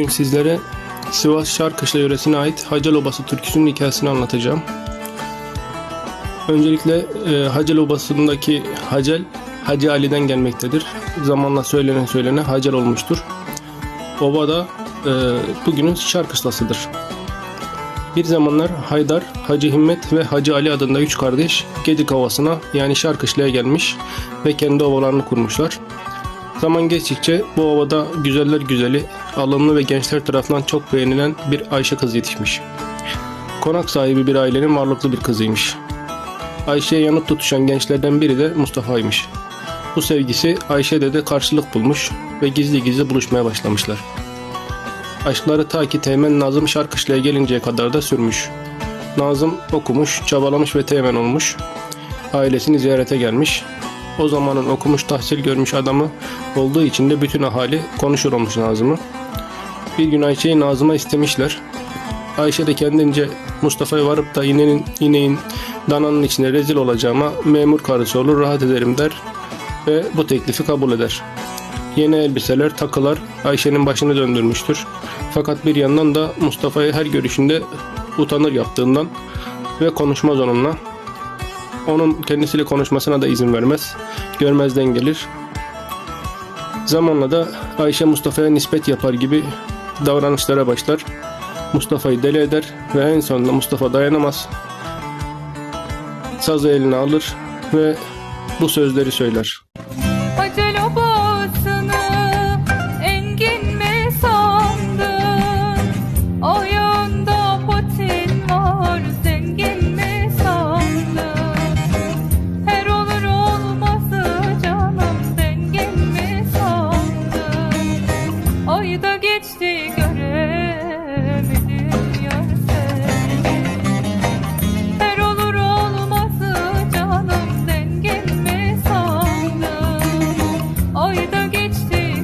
Bugün sizlere Sivas Şarkışla yöresine ait Hacel Obası türküsünün hikayesini anlatacağım. Öncelikle e, Hacel Obası'ndaki Hacel, Hacı Ali'den gelmektedir. Zamanla söylenen söylene Hacel olmuştur. Oba da e, bugünün şarkışlasıdır. Bir zamanlar Haydar, Hacı Himmet ve Hacı Ali adında üç kardeş Gedik Ovası'na yani Şarkışla'ya gelmiş ve kendi ovalarını kurmuşlar. Zaman geçtikçe bu ovada güzeller güzeli, alımlı ve gençler tarafından çok beğenilen bir Ayşe kız yetişmiş. Konak sahibi bir ailenin varlıklı bir kızıymış. Ayşe'ye yanıp tutuşan gençlerden biri de Mustafa'ymış. Bu sevgisi Ayşe'de de karşılık bulmuş ve gizli gizli buluşmaya başlamışlar. Aşkları ta ki Teğmen Nazım Şarkışla'ya gelinceye kadar da sürmüş. Nazım okumuş, çabalamış ve teğmen olmuş. Ailesini ziyarete gelmiş. O zamanın okumuş tahsil görmüş adamı olduğu için de bütün ahali konuşur olmuş Nazım'ı. Bir gün Ayşe'yi Nazım'a istemişler. Ayşe de kendince Mustafa'ya varıp da ineğin, ineğin dananın içine rezil olacağıma memur karısı olur rahat ederim der ve bu teklifi kabul eder. Yeni elbiseler, takılar Ayşe'nin başını döndürmüştür. Fakat bir yandan da Mustafa'yı her görüşünde utanır yaptığından ve konuşmaz onunla. Onun kendisiyle konuşmasına da izin vermez. Görmezden gelir. Zamanla da Ayşe Mustafa'ya nispet yapar gibi davranışlara başlar. Mustafa'yı deli eder ve en sonunda Mustafa dayanamaz. Sazı eline alır ve bu sözleri söyler.